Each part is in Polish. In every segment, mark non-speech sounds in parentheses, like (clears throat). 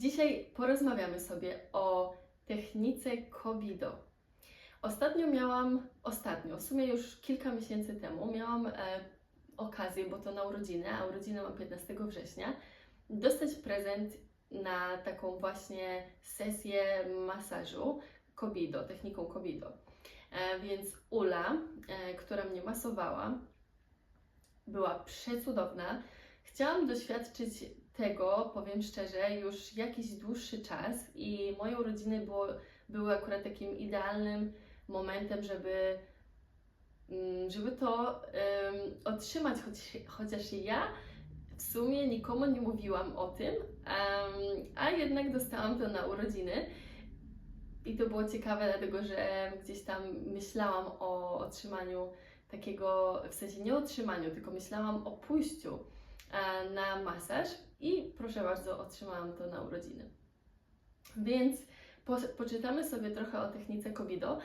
Dzisiaj porozmawiamy sobie o technice Kobido. Ostatnio miałam, ostatnio, w sumie już kilka miesięcy temu, miałam e, okazję, bo to na urodziny, a urodziny mam 15 września, dostać prezent na taką właśnie sesję masażu Kobido, techniką Kobido. E, więc Ula, e, która mnie masowała, była przecudowna. Chciałam doświadczyć tego, powiem szczerze, już jakiś dłuższy czas i moje urodziny było, były akurat takim idealnym momentem, żeby, mm, żeby to em, otrzymać, choć, chociaż ja w sumie nikomu nie mówiłam o tym, em, a jednak dostałam to na urodziny. I to było ciekawe, dlatego że gdzieś tam myślałam o otrzymaniu takiego, w sensie nie otrzymaniu, tylko myślałam o pójściu e, na masaż i proszę bardzo, otrzymałam to na urodziny. Więc po, poczytamy sobie trochę o technice Kobido.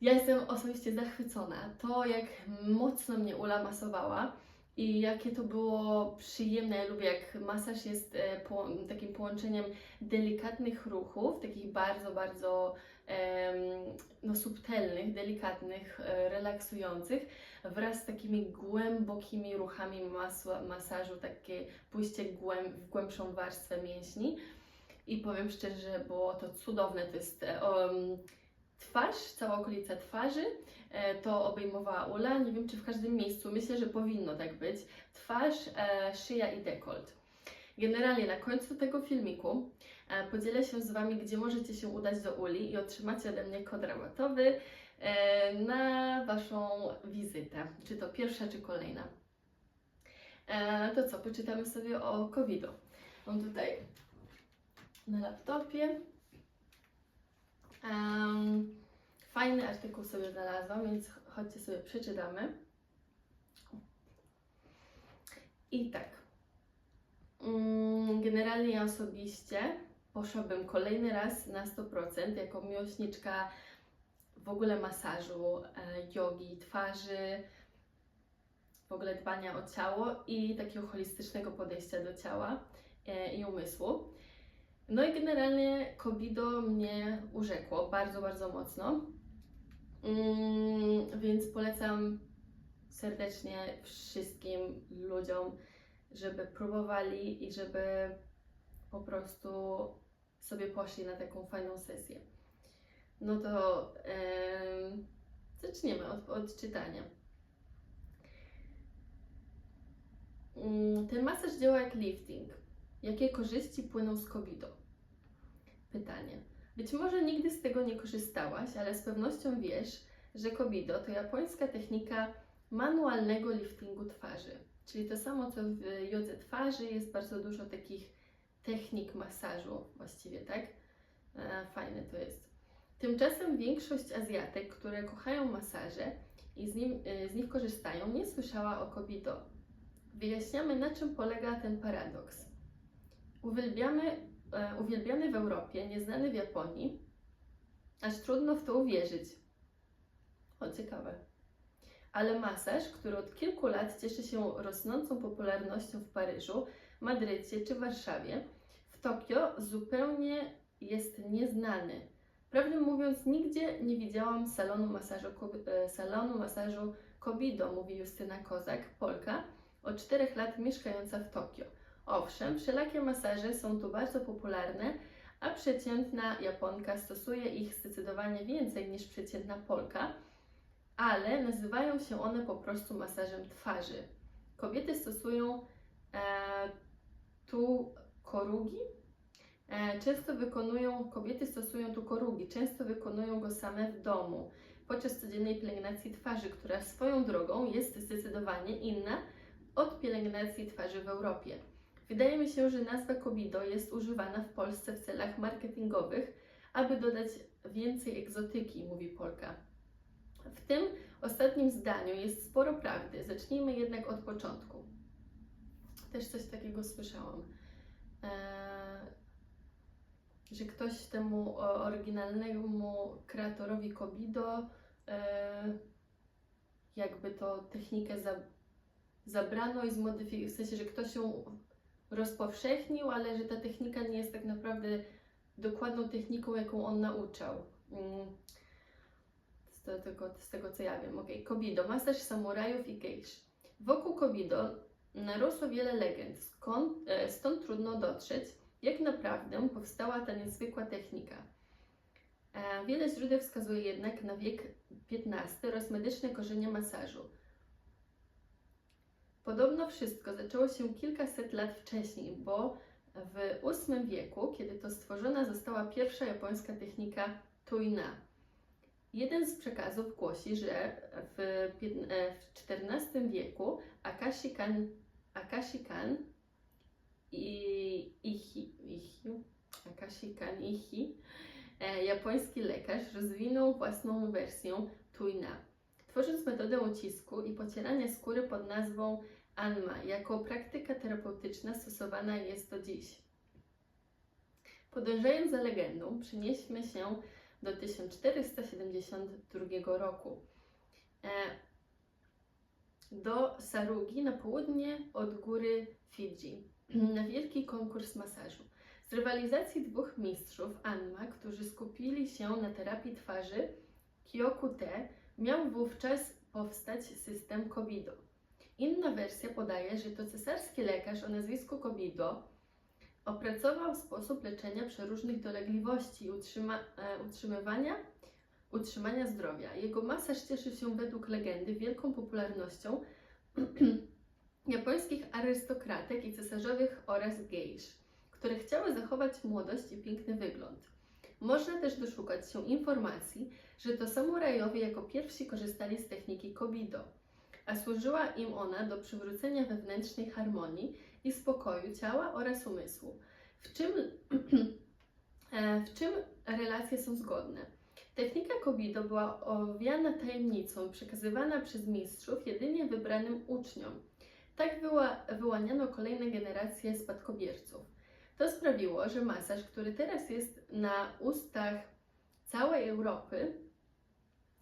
Ja jestem osobiście zachwycona. To, jak mocno mnie Ula masowała i jakie to było przyjemne. Ja lubię, jak masaż jest e, po, takim połączeniem delikatnych ruchów, takich bardzo, bardzo no, subtelnych, delikatnych, e, relaksujących, wraz z takimi głębokimi ruchami masła, masażu, takie pójście głęb, w głębszą warstwę mięśni. I powiem szczerze, że było to cudowne. To jest um, twarz, cała okolica twarzy. E, to obejmowała Ula. Nie wiem, czy w każdym miejscu. Myślę, że powinno tak być. Twarz, e, szyja i dekolt. Generalnie na końcu tego filmiku podzielę się z Wami, gdzie możecie się udać do Uli i otrzymacie ode mnie kod rabatowy e, na Waszą wizytę. Czy to pierwsza, czy kolejna. E, to co, poczytamy sobie o COVID-u. Mam tutaj na laptopie. Fajny artykuł sobie znalazłam, więc chodźcie sobie przeczytamy. I tak. Mm, Generalnie ja osobiście poszłabym kolejny raz na 100% jako miłośniczka w ogóle masażu, e, jogi, twarzy, w ogóle dbania o ciało i takiego holistycznego podejścia do ciała e, i umysłu. No i generalnie Kobido mnie urzekło bardzo, bardzo mocno. Mm, więc polecam serdecznie wszystkim ludziom, żeby próbowali i żeby po prostu sobie poszli na taką fajną sesję. No to em, zaczniemy od, od czytania. Mm, Ten masaż działa jak lifting. Jakie korzyści płyną z Kobido? Pytanie. Być może nigdy z tego nie korzystałaś, ale z pewnością wiesz, że Kobido to japońska technika manualnego liftingu twarzy. Czyli to samo co w jodze twarzy, jest bardzo dużo takich technik masażu właściwie, tak? E, fajne to jest. Tymczasem większość Azjatek, które kochają masaże i z, nim, e, z nich korzystają, nie słyszała o Kobido. Wyjaśniamy, na czym polega ten paradoks. Uwielbiamy, e, uwielbiany w Europie, nieznany w Japonii, aż trudno w to uwierzyć. O, ciekawe. Ale masaż, który od kilku lat cieszy się rosnącą popularnością w Paryżu, Madrycie czy Warszawie, Tokio zupełnie jest nieznany. Prawdę mówiąc, nigdzie nie widziałam salonu masażu, e, salonu masażu Kobido, mówi Justyna Kozak, Polka, od czterech lat mieszkająca w Tokio. Owszem, wszelakie masaże są tu bardzo popularne, a przeciętna Japonka stosuje ich zdecydowanie więcej niż przeciętna Polka, ale nazywają się one po prostu masażem twarzy. Kobiety stosują e, tu korugi. E, często wykonują, kobiety stosują tu korugi, często wykonują go same w domu podczas codziennej pielęgnacji twarzy, która swoją drogą jest zdecydowanie inna od pielęgnacji twarzy w Europie. Wydaje mi się, że nazwa Kobido jest używana w Polsce w celach marketingowych, aby dodać więcej egzotyki, mówi Polka. W tym ostatnim zdaniu jest sporo prawdy. Zacznijmy jednak od początku. Też coś takiego słyszałam. Eee, że ktoś temu oryginalnemu kreatorowi Kobido eee, jakby to technikę za, zabrano i zmodyfikował, w sensie, że ktoś ją rozpowszechnił, ale że ta technika nie jest tak naprawdę dokładną techniką, jaką on nauczał. Mm, Z, tego, z tego co ja wiem. Okej, Kobido, masaż samurajów i gejsz. Wokół Kobido narosło wiele legend, skąd, e, stąd trudno dotrzeć, jak naprawdę powstała ta niezwykła technika. E, Wiele źródeł wskazuje jednak na wiek XV oraz medyczne korzenie masażu. Podobno wszystko zaczęło się kilkaset lat wcześniej, bo w VIII wieku, kiedy to stworzona została pierwsza japońska technika Tuina. Jeden z przekazów głosi, że w, piętn- e, XIV wieku Akashi Kan, Akashi Kan i Ichi, Ichi, Akashi Kan Ichi, e, japoński lekarz, rozwinął własną wersję Tuina, tworząc metodę ucisku i pocierania skóry pod nazwą Anma. Jako praktyka terapeutyczna stosowana jest do dziś. Podążając za legendą, przenieśmy się do 1472 roku. Do Sarugi na południe od góry Fidżi na wielki konkurs masażu. Z rywalizacji dwóch mistrzów Anma, którzy skupili się na terapii twarzy Kyoku-te, miał wówczas powstać system Kobido. Inna wersja podaje, że to cesarski lekarz o nazwisku Kobido opracował sposób leczenia przeróżnych dolegliwości i utrzyma, e, utrzymywania utrzymania zdrowia. Jego masaż cieszy się według legendy wielką popularnością (clears throat) japońskich arystokratek i cesarzowych oraz gejsz, które chciały zachować młodość i piękny wygląd. Można też doszukać się informacji, że to samurajowie jako pierwsi korzystali z techniki Kobido, a służyła im ona do przywrócenia wewnętrznej harmonii i spokoju ciała oraz umysłu. W czym, (clears throat) e, w czym relacje są zgodne? Technika Kobido była owiana tajemnicą, przekazywana przez mistrzów jedynie wybranym uczniom. Tak wyła, wyłaniano kolejne generacje spadkobierców. To sprawiło, że masaż, który teraz jest na ustach całej Europy,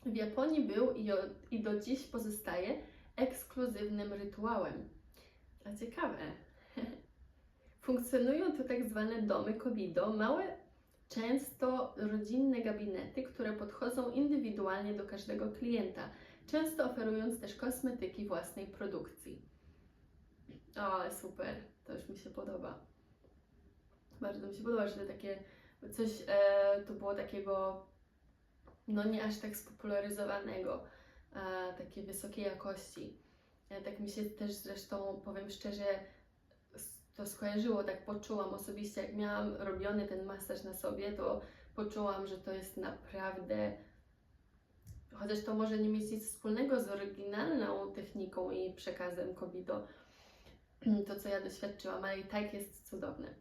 w Japonii był i, i do dziś pozostaje ekskluzywnym rytuałem. A ciekawe. (laughs) Funkcjonują tu tak zwane domy Kobido, małe, często rodzinne gabinety, które podchodzą indywidualnie do każdego klienta, często oferując też kosmetyki własnej produkcji. O, super, to już mi się podoba. Bardzo mi się podoba, że takie coś e, to było takiego, no nie aż tak spopularyzowanego, e, takiej wysokiej jakości. E, tak mi się też zresztą, powiem szczerze, to skojarzyło, tak poczułam osobiście, jak miałam robiony ten masaż na sobie, to poczułam, że to jest naprawdę, chociaż to może nie mieć nic wspólnego z oryginalną techniką i przekazem Kobido, (clears throat) to co ja doświadczyłam, ale i tak jest cudowne.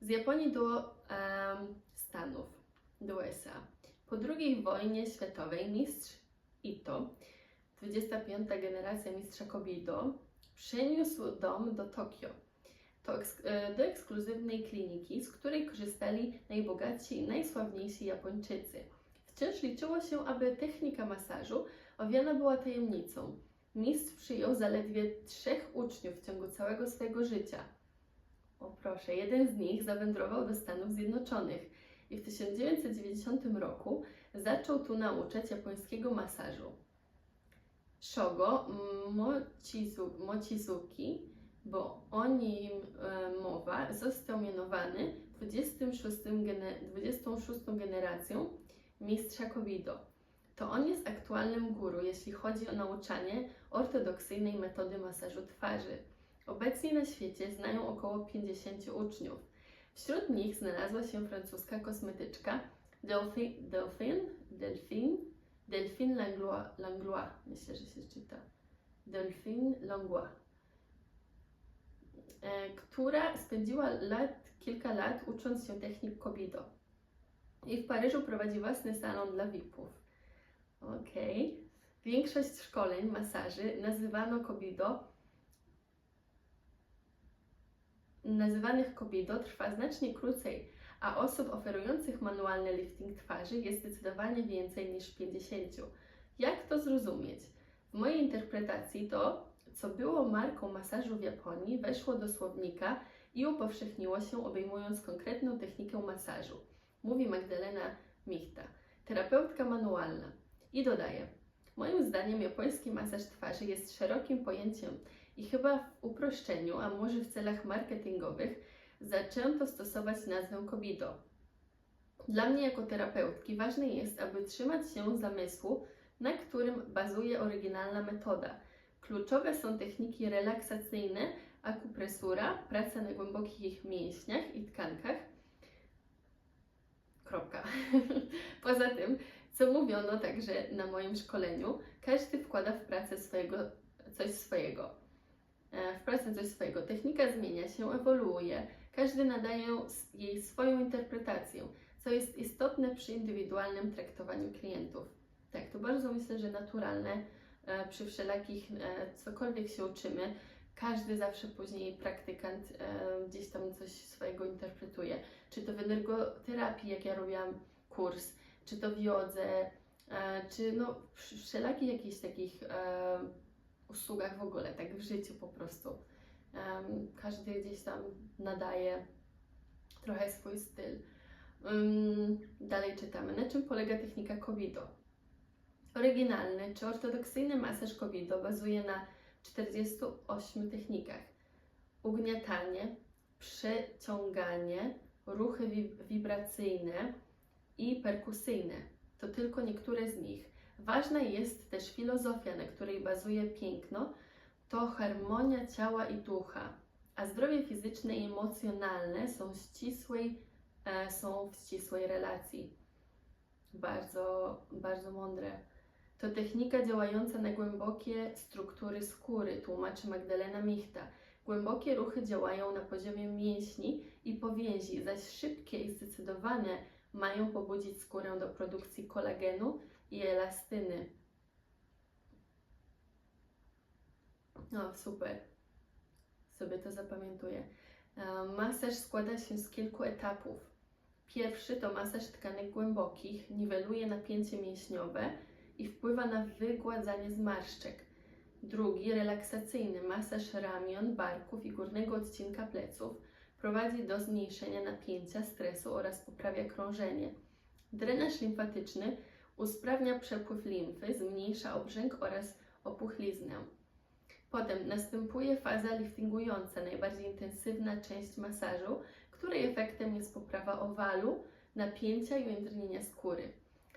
Z Japonii do Stanów, do USA. Po II wojnie światowej mistrz Ito, 25. generacja mistrza Kobido, przeniósł dom do Tokio. E, do ekskluzywnej kliniki, z której korzystali najbogatsi i najsławniejsi Japończycy. Wciąż liczyło się, aby technika masażu owiana była tajemnicą. Mistrz przyjął zaledwie trzech uczniów w ciągu całego swojego życia. O proszę, jeden z nich zawędrował do Stanów Zjednoczonych i w 1990 roku zaczął tu nauczać japońskiego masażu. Shogo Mochizu, Mochizuki, bo o nim e, mowa, został mianowany 26, gene, 26 generacją mistrza Kobido. To on jest aktualnym guru, jeśli chodzi o nauczanie ortodoksyjnej metody masażu twarzy. Obecnie na świecie znają około 50 uczniów. Wśród nich znalazła się francuska kosmetyczka Delphine, Delphine, Delphine, Delphine Langlois, Langlois, myślę, że się czyta. Delphine Langlois, e, która spędziła lat, kilka lat ucząc się technik Kobido. I w Paryżu prowadzi własny salon dla VIP-ów. Okej. Większość szkoleń, masaży nazywano Kobido nazywanych Kobido trwa znacznie krócej, a osób oferujących manualny lifting twarzy jest zdecydowanie więcej niż 50. Jak to zrozumieć? W mojej interpretacji to, co było marką masażu w Japonii, weszło do słownika i upowszechniło się, obejmując konkretną technikę masażu, mówi Magdalena Michta, terapeutka manualna. I dodaje: Moim zdaniem japoński masaż twarzy jest szerokim pojęciem i chyba w uproszczeniu, a może w celach marketingowych, zaczęto stosować nazwę Kobido. Dla mnie jako terapeutki ważne jest, aby trzymać się zamysłu, na którym bazuje oryginalna metoda. Kluczowe są techniki relaksacyjne, akupresura, praca na głębokich mięśniach i tkankach. Kropka. (laughs) Poza tym, co mówiono także na moim szkoleniu, każdy wkłada w pracę swojego, coś swojego. E, W pracę coś swojego. Technika zmienia się, ewoluuje. Każdy nadaje jej swoją interpretację, co jest istotne przy indywidualnym traktowaniu klientów. Tak, to bardzo myślę, że naturalne e, przy wszelakich, e, cokolwiek się uczymy, każdy zawsze później praktykant e, gdzieś tam coś swojego interpretuje. Czy to w energoterapii, jak ja robiłam kurs, czy to w jodze, czy no wszelakich jakichś takich usługach w ogóle, tak w życiu po prostu. Em, każdy gdzieś tam nadaje trochę swój styl. Ym, dalej czytamy. Na czym polega technika Kobido? Oryginalny czy ortodoksyjny masaż Kobido bazuje na 48 technikach. Ugniatanie, przeciąganie, ruchy wi- wibracyjne i perkusyjne. To tylko niektóre z nich. Ważna jest też filozofia, na której bazuje piękno, to harmonia ciała i ducha, a zdrowie fizyczne i emocjonalne są, ścisłej, e, są w ścisłej relacji. Bardzo, bardzo mądre. To technika działająca na głębokie struktury skóry, tłumaczy Magdalena Michta. Głębokie ruchy działają na poziomie mięśni i powięzi, zaś szybkie i zdecydowane mają pobudzić skórę do produkcji kolagenu i elastyny. No, super. Sobie to zapamiętuję. E, Masaż składa się z kilku etapów. Pierwszy to masaż tkanek głębokich, niweluje napięcie mięśniowe i wpływa na wygładzanie zmarszczek. Drugi, relaksacyjny masaż ramion, barków i górnego odcinka pleców prowadzi do zmniejszenia napięcia, stresu oraz poprawia krążenie. Drenaż limfatyczny usprawnia przepływ limfy, zmniejsza obrzęk oraz opuchliznę. Potem następuje faza liftingująca, najbardziej intensywna część masażu, której efektem jest poprawa owalu, napięcia i ujędrnienia skóry.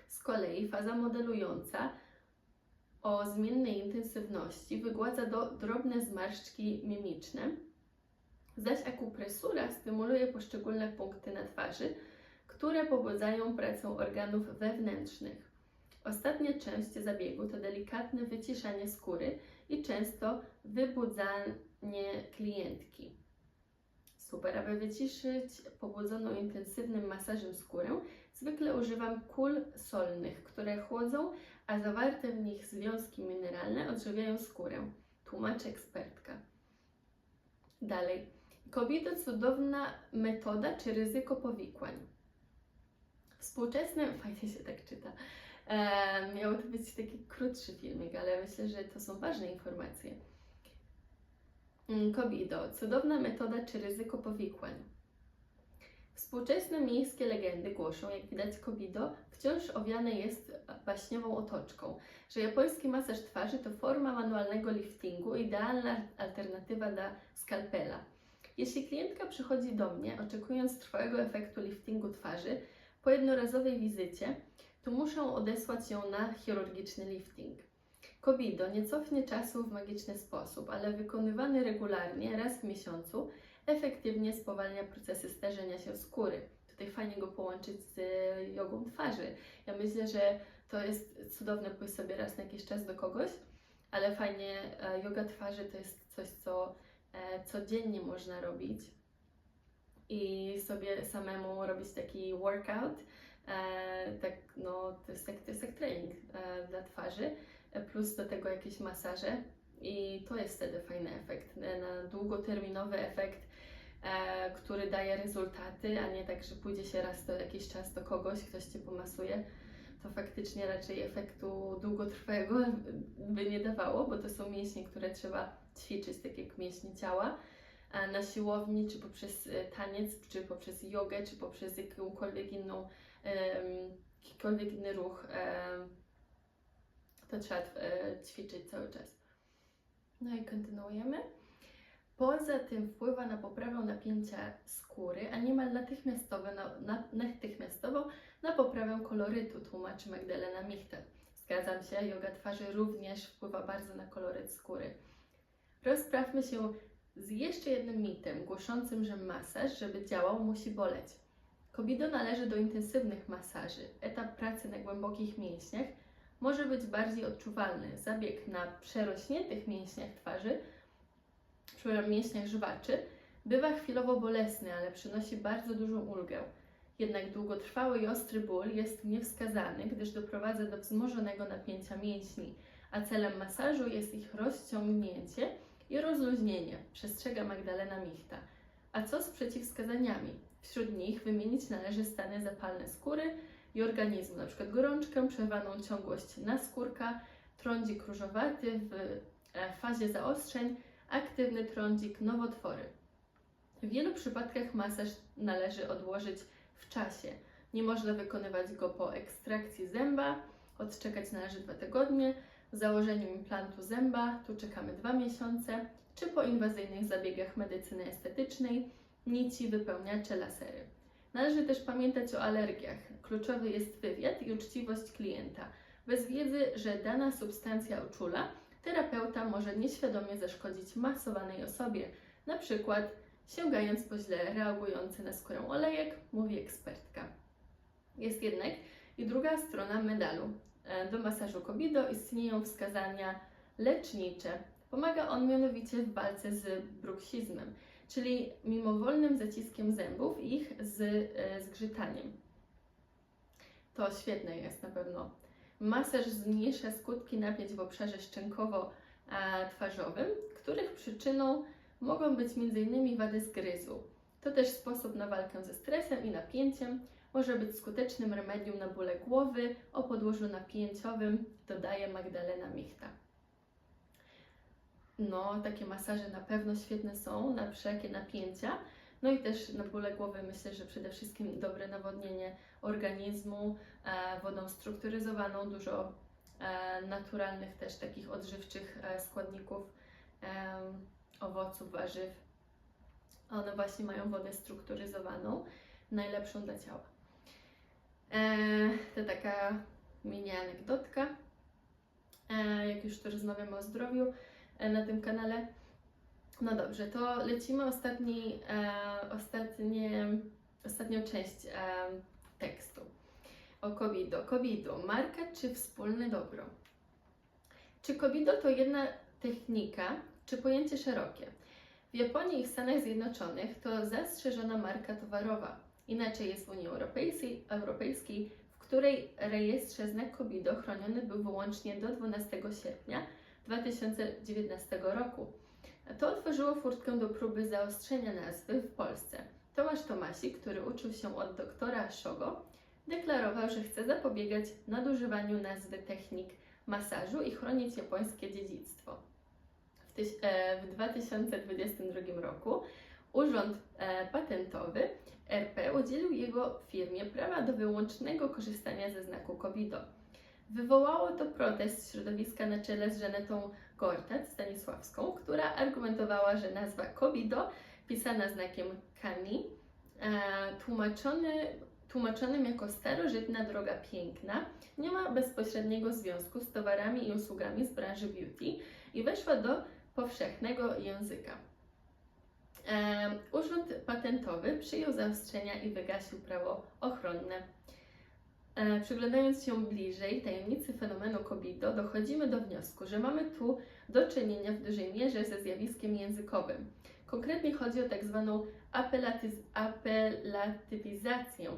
Z kolei faza modelująca o zmiennej intensywności wygładza do drobne zmarszczki mimiczne, zaś akupresura stymuluje poszczególne punkty na twarzy, które pobudzają pracę organów wewnętrznych. Ostatnia część zabiegu to delikatne wyciszanie skóry i często wybudzanie klientki. Super, aby wyciszyć pobudzoną intensywnym masażem skórę, zwykle używam kul solnych, które chłodzą, a zawarte w nich związki mineralne odżywiają skórę. Tłumaczy ekspertka. Dalej. Kobieta cudowna metoda czy ryzyko powikłań. Współczesne, fajnie się tak czyta. E, to być taki krótszy filmik, ale myślę, że to są ważne informacje. Mm, Kobido, cudowna metoda czy ryzyko powikłań. Współczesne miejskie legendy głoszą, jak widać Kobido wciąż owiane jest baśniową otoczką, że japoński masaż twarzy to forma manualnego liftingu, idealna alternatywa dla skalpela. Jeśli klientka przychodzi do mnie, oczekując trwałego efektu liftingu twarzy, po jednorazowej wizycie, to muszę odesłać ją na chirurgiczny lifting. Kobido nie cofnie czasu w magiczny sposób, ale wykonywany regularnie, raz w miesiącu, efektywnie spowalnia procesy starzenia się skóry. Tutaj fajnie go połączyć z e, jogą twarzy. Ja myślę, że to jest cudowne pójść sobie raz na jakiś czas do kogoś, ale fajnie e, yoga twarzy to jest coś, co e, codziennie można robić i sobie samemu robić taki workout. E, tak, no, to jest tak, to jest tak trening e, dla twarzy, e, plus do tego jakieś masaże i to jest wtedy fajny efekt, na długoterminowy efekt, który daje rezultaty, a nie tak, że pójdzie się raz to jakiś czas do kogoś, ktoś Cię pomasuje, to faktycznie raczej efektu długotrwałego (laughs) by nie dawało, bo to są mięśnie, które trzeba ćwiczyć, tak jak mięśnie ciała, na siłowni, czy poprzez taniec, czy poprzez jogę, czy poprzez jakąkolwiek inną, jakikolwiek inny ruch. to trzeba e, ćwiczyć cały czas. No i kontynuujemy. Poza tym wpływa na poprawę napięcia skóry, a niemal natychmiastowo na, na, natychmiastowo na poprawę kolorytu, tłumaczy Magdalena Michter. Zgadzam się, yoga twarzy również wpływa bardzo na koloryt skóry. Rozprawmy się z jeszcze jednym mitem głoszącym, że masaż, żeby działał, musi boleć. Kobido należy do intensywnych masaży. Etap pracy na głębokich mięśniach może być bardziej odczuwalny. Zabieg na przerośniętych mięśniach twarzy, przepraszam, mięśniach żwaczy, bywa chwilowo bolesny, ale przynosi bardzo dużą ulgę. Jednak długotrwały i ostry ból jest niewskazany, gdyż doprowadza do wzmożonego napięcia mięśni, a celem masażu jest ich rozciągnięcie i rozluźnienie, przestrzega Magdalena Michta. A co z przeciwwskazaniami? Wśród nich wymienić należy stany zapalne skóry i organizmu, np. gorączkę, przerwaną ciągłość naskórka, trądzik różowaty w e, fazie zaostrzeń, aktywny trądzik, nowotwory. W wielu przypadkach masaż należy odłożyć w czasie. Nie można wykonywać go po ekstrakcji zęba, odczekać należy dwa tygodnie, założeniu implantu zęba, tu czekamy dwa miesiące, czy po inwazyjnych zabiegach medycyny estetycznej, nici, wypełniacze, lasery. Należy też pamiętać o alergiach. Kluczowy jest wywiad i uczciwość klienta. Bez wiedzy, że dana substancja uczula, terapeuta może nieświadomie zaszkodzić masowanej osobie, na przykład sięgając po źle reagujący na skórę olejek, mówi ekspertka. Jest jednak i druga strona medalu. E, Do masażu Kobido istnieją wskazania lecznicze. Pomaga on mianowicie w walce z bruksizmem, czyli mimowolnym zaciskiem zębów ich z e, zgrzytaniem. To świetne jest na pewno. Masaż zmniejsza skutki napięć w obszarze szczękowo-twarzowym, których przyczyną mogą być m.in. wady zgryzu. To też sposób na walkę ze stresem i napięciem. Może być skutecznym remedium na bóle głowy o podłożu napięciowym, dodaje Magdalena Michta. No, takie masaże na pewno świetne są na wszelkie napięcia. No i też na bóle głowy myślę, że przede wszystkim dobre nawodnienie organizmu, e, wodą strukturyzowaną, dużo e, naturalnych też takich odżywczych e, składników, owoców, warzyw. One właśnie mają wodę strukturyzowaną, najlepszą dla ciała. To taka mini anegdotka. Jak już tu rozmawiamy o zdrowiu na tym kanale. No dobrze, to lecimy ostatni, e, ostatnie, ostatnią część e, tekstu o Kobido. Kobido, marka czy wspólne dobro? Czy Kobido to jedna technika, czy pojęcie szerokie? W Japonii i w Stanach Zjednoczonych to zastrzeżona marka towarowa. Inaczej jest w Unii Europejskiej, Europejskiej w której rejestrze znak Kobido chroniony był wyłącznie do 12 sierpnia 2019 roku. To otworzyło furtkę do próby zaostrzenia nazwy w Polsce. Tomasz Tomasik, który uczył się od doktora Shogo, deklarował, że chce zapobiegać nadużywaniu nazwy technik masażu i chronić japońskie dziedzictwo. W, e, w 2022 roku Urząd e, Patentowy RP udzielił jego firmie prawa do wyłącznego korzystania ze znaku Kobido. Wywołało to protest środowiska na czele z Żanetą Gortat Stanisławską, która argumentowała, że nazwa Kobido, pisana znakiem Kani, e, tłumaczony, tłumaczonym jako starożytna droga piękna, nie ma bezpośredniego związku z towarami i usługami z branży beauty i weszła do powszechnego języka. E, Urząd Patentowy przyjął zaostrzenia i wygasił prawo ochronne. E, Przyglądając się bliżej tajemnicy fenomenu Kobido, dochodzimy do wniosku, że mamy tu do czynienia w dużej mierze ze zjawiskiem językowym. Konkretnie chodzi o tak zwaną apelatywizację,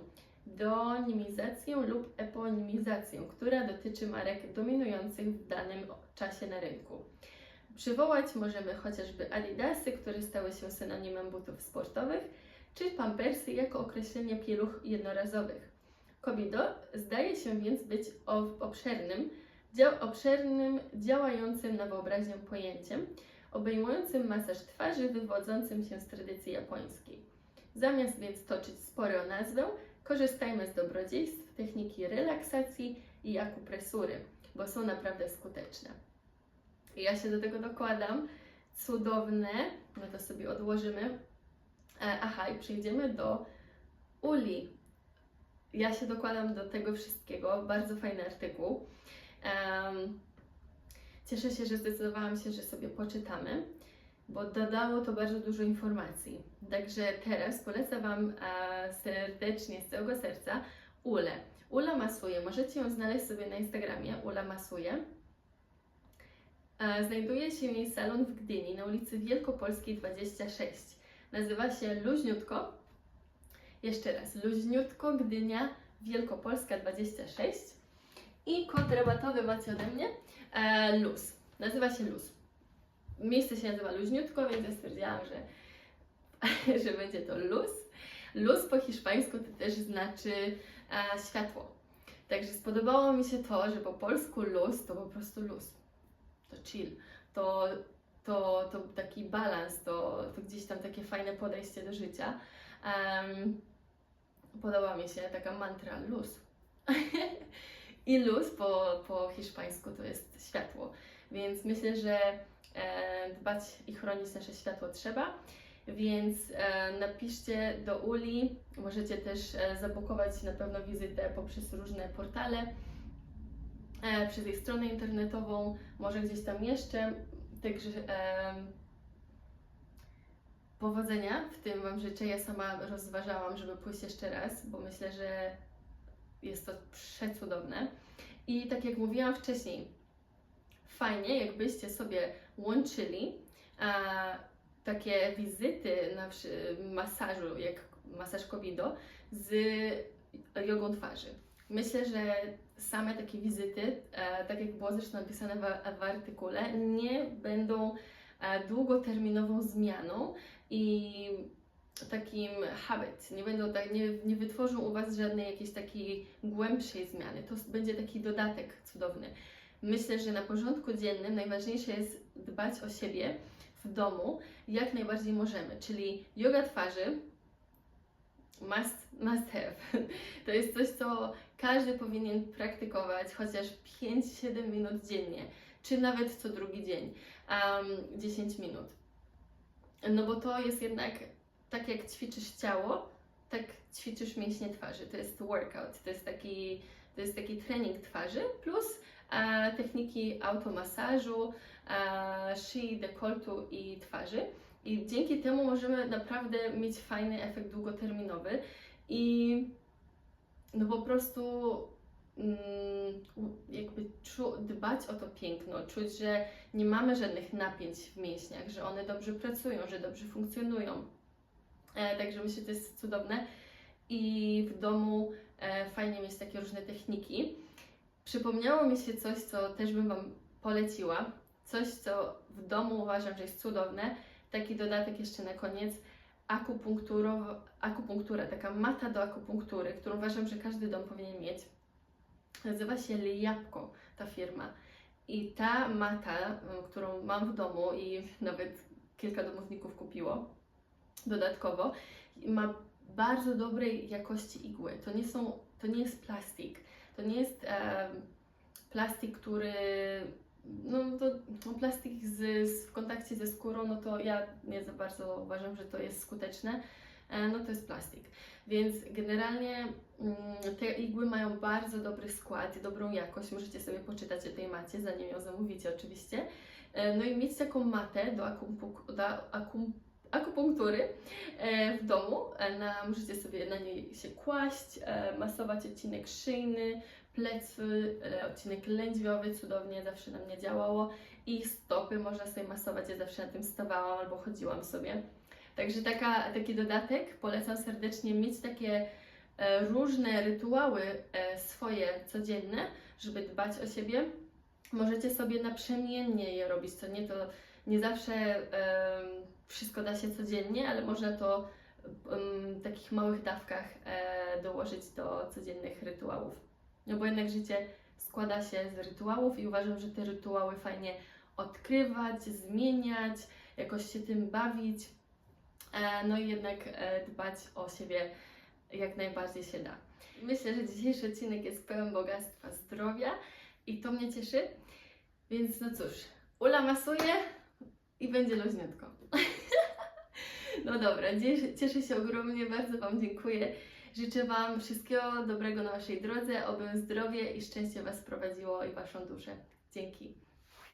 donimizację lub eponimizację, która dotyczy marek dominujących w danym czasie na rynku. Przywołać możemy chociażby Adidasy, które stały się synonimem butów sportowych, czy Pampersy jako określenie pieluch jednorazowych. Kobido zdaje się więc być obszernym, dzia- obszernym, działającym na wyobraźnię pojęciem, obejmującym masaż twarzy wywodzącym się z tradycji japońskiej. Zamiast więc toczyć spory o nazwę, korzystajmy z dobrodziejstw techniki relaksacji i akupresury, bo są naprawdę skuteczne. Ja się do tego dokładam. Cudowne, no to sobie odłożymy. E, Aha, i przejdziemy do uli. Ja się dokładam do tego wszystkiego. Bardzo fajny artykuł. Em, cieszę się, że zdecydowałam się, że sobie poczytamy, bo dodało to bardzo dużo informacji. Także teraz polecam Wam e, serdecznie, z całego serca Ulę. Ula masuje. Możecie ją znaleźć sobie na Instagramie. Ula masuje. E, Znajduje się jej salon w Gdyni na ulicy Wielkopolskiej 26. Nazywa się Luźniutko. Jeszcze raz, Luźniutko Gdynia Wielkopolska 26. I kod rabatowy macie ode mnie e, Luz. Nazywa się Luz. Miejsce się nazywa Luźniutko, więc ja stwierdziłam, że, (laughs) że będzie to Luz. Luz po hiszpańsku to też znaczy e, światło. Także spodobało mi się to, że po polsku luz to po prostu luz to chill, to, to, to taki balans, to, to gdzieś tam takie fajne podejście do życia. Em, podoba mi się taka mantra luz. (laughs) I luz po, po hiszpańsku to jest światło, więc myślę, że e, dbać i chronić nasze światło trzeba. Więc e, napiszcie do Uli, możecie też e, zabukować na pewno wizytę poprzez różne portale e, przez jej stronę internetową, może gdzieś tam jeszcze. Także em, powodzenia w tym Wam życzę. Ja sama rozważałam, żeby pójść jeszcze raz, bo myślę, że jest to przecudowne. I tak jak mówiłam wcześniej, fajnie jakbyście sobie łączyli e, takie wizyty na masażu, jak masaż Kobido, z jogą twarzy. Myślę, że same takie wizyty, e, tak jak było zresztą napisane w, w artykule, nie będą długoterminową zmianą i takim habit, nie będą tak, nie, nie wytworzą u Was żadnej jakiejś takiej głębszej zmiany. To będzie taki dodatek cudowny. Myślę, że na porządku dziennym najważniejsze jest dbać o siebie w domu jak najbardziej możemy, czyli yoga twarzy must, must have. (laughs) To jest coś, co każdy powinien praktykować chociaż 5-7 minut dziennie, czy nawet co drugi dzień, um, 10 minut. No bo to jest jednak tak jak ćwiczysz ciało, tak ćwiczysz mięśnie twarzy. To jest workout, to jest taki, to jest taki trening twarzy plus e, techniki automasażu, e, szyi, dekoltu i twarzy. I dzięki temu możemy naprawdę mieć fajny efekt długoterminowy i no po prostu jakby czu, dbać o to piękno, czuć, że nie mamy żadnych napięć w mięśniach, że one dobrze pracują, że dobrze funkcjonują. E, także myślę, że to jest cudowne i w domu e, fajnie mieć takie różne techniki. Przypomniało mi się coś, co też bym Wam poleciła. Coś, co w domu uważam, że jest cudowne. Taki dodatek jeszcze na koniec. Akupunktura, taka mata do akupunktury, którą uważam, że każdy dom powinien mieć. Nazywa się Liapko, ta firma. I ta mata, m, którą mam w domu i nawet kilka domowników kupiło dodatkowo, ma bardzo dobrej jakości igły. To nie są, to nie jest plastik. To nie jest em, plastik, który no to no, plastik z, z, w kontakcie ze skórą, no to ja nie za bardzo uważam, że to jest skuteczne. E, No to jest plastik. Więc generalnie mm, te igły mają bardzo dobry skład dobrą jakość. Możecie sobie poczytać o tej macie, zanim ją zamówicie oczywiście. E, No i mieć taką matę do, akupunktury e, w domu. Na, możecie sobie na niej się kłaść, masować odcinek szyjny, plecy, odcinek lędźwiowy, cudownie zawsze na mnie działało i stopy można sobie masować, ja zawsze na tym stawałam albo chodziłam sobie. Także taka, taki dodatek polecam serdecznie mieć takie e, różne rytuały e, swoje codzienne, żeby dbać o siebie. Możecie sobie naprzemiennie je robić, to nie to nie zawsze wszystko da się codziennie, ale można to w takich małych dawkach e, dołożyć do codziennych rytuałów. No bo jednak życie składa się z rytuałów i uważam, że te rytuały fajnie odkrywać, zmieniać, jakoś się tym bawić, no i jednak e, dbać o siebie jak najbardziej się da. Myślę, że dzisiejszy odcinek jest pełen bogactwa zdrowia i to mnie cieszy. Więc no cóż, Ula masuje i będzie luźniutko. (laughs) no dobra, cieszę się ogromnie, bardzo Wam dziękuję. Życzę Wam wszystkiego dobrego na Waszej drodze, oby zdrowie i szczęście Was prowadziło i Waszą duszę. Dzięki.